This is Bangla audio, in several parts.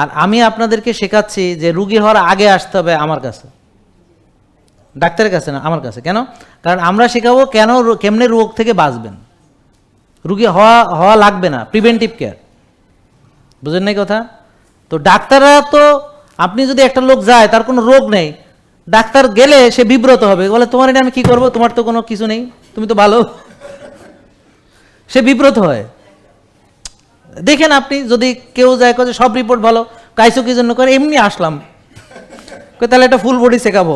আর আমি আপনাদেরকে শেখাচ্ছি যে রুগী হওয়ার আগে আসতে হবে আমার কাছে। ডাক্তারের কাছে না, আমার কাছে। কেন? কারণ আমরা শেখাবো কেন কেমনে রোগ থেকে বাঁচবেন। রুগী হওয়া হওয়া লাগবে না প্রিভেন্টিভ কেয়ার বুঝেন নাই কথা? তো ডাক্তাররা তো, আপনি যদি একটা লোক যায়, তার কোনো রোগ নেই, ডাক্তার গেলে সে বিব্রত হবে। বলে, তোমার এটা আমি কি করব? তোমার তো কোনো কিছু নেই। তুমি তো ভালো। সে বিব্রত হয়। দেখেন আপনি, যদি কেউ যায় যে, সব রিপোর্ট ভালো। কাইসো কি জন্য? করে এমনি আসলাম। তাহলে একটা ফুল বডি শেখাবো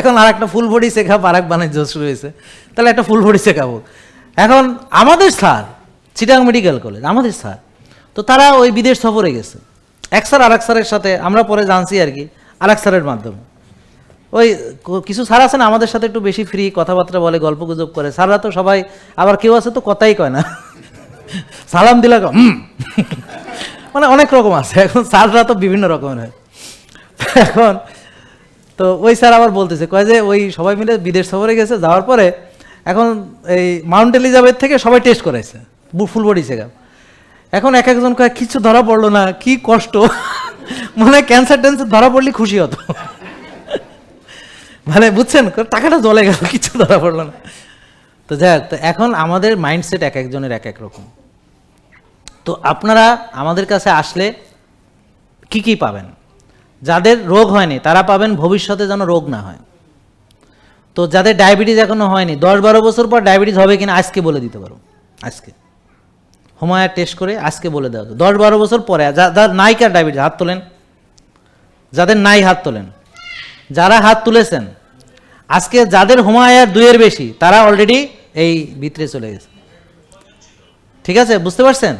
এখন আর একটা ফুল বডি শেখাবো আর এক বাণিজ্য শুরু হয়েছে। তাহলে একটা ফুল বডি শেখাবো এখন আমাদের স্যার চিটাং মেডিকেল কলেজ আমাদের স্যার, তো তারা ওই বিদেশ সফরে গেছে। এক স্যার আর এক স্যারের সাথে, আমরা পরে জানছি আর কি আর এক স্যারের মাধ্যমে। ওই কিছু স্যার আছে না আমাদের সাথে একটু বেশি ফ্রি কথাবার্তা বলে গল্প গুজব করে। স্যাররা তো সবাই, আবার কেউ আছে তো কথাই কয় না। সালাম দিলে হুম মানে অনেক রকম আছে। এখন স্যাররা তো বিভিন্ন রকমের হয়। এখন তো ওই স্যার আবার বলতেছে, কয় যে ওই সবাই মিলে বিদেশ সফরে গেছে, যাওয়ার পরে এখন এই মাউন্ট এলিজাবেথ থেকে সবাই টেস্ট করাইছে ফুল বডি চেকআপ। এখন এক একজন কয়, কিছু ধরা পড়ল না, কি কষ্ট? মানে ক্যান্সার ট্যান্সার ধরা পড়লে খুশি হতো। মানে বুঝছেন টাকাটা জলে গেল, কিছু ধরা পড়ল না। তো যাই তো এখন আমাদের মাইন্ডসেট এক একজনের এক এক রকম। তো আপনারা আমাদের কাছে আসলে কি কি পাবেন? যাদের রোগ হয়নি, তারা পাবেন ভবিষ্যতে যেন রোগ না হয়। তো যাদের ডায়াবেটিস এখনও হয়নি দশ বারো বছর পর ডায়াবেটিস হবে কিনা আজকে বলে দিতে পারো। আজকে। হোমায়ার টেস্ট করে আজকে বলে দেওয়া দশ বারো বছর পরে, যা- যার নাই কার ডায়াবেটিস হাত তোলেন। যাদের নাই হাত তোলেন। যারা হাত তুলেছেন, আজকে যাদের হোমায়ার দুইয়ের বেশি, তারা অলরেডি এই ভিতরে চলে গেছে। ঠিক আছে, বুঝতে পারছেন?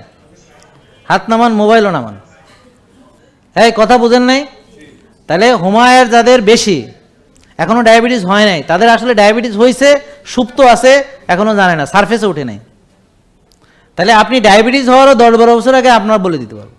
হাত নামান, মোবাইলও নামান। এই, কথা বুঝেন নাই? তাহলে হুমায়ের যাদের বেশি, এখনও ডায়াবেটিস হয় নাই। তাদের আসলে ডায়াবেটিস হয়েছে সুপ্ত আছে, এখনও জানে না, সারফেসে উঠে নাই। তাহলে আপনি ডায়াবেটিস হওয়ারও দশ বারো বছর আগে আপনার বলে দিতে পারব।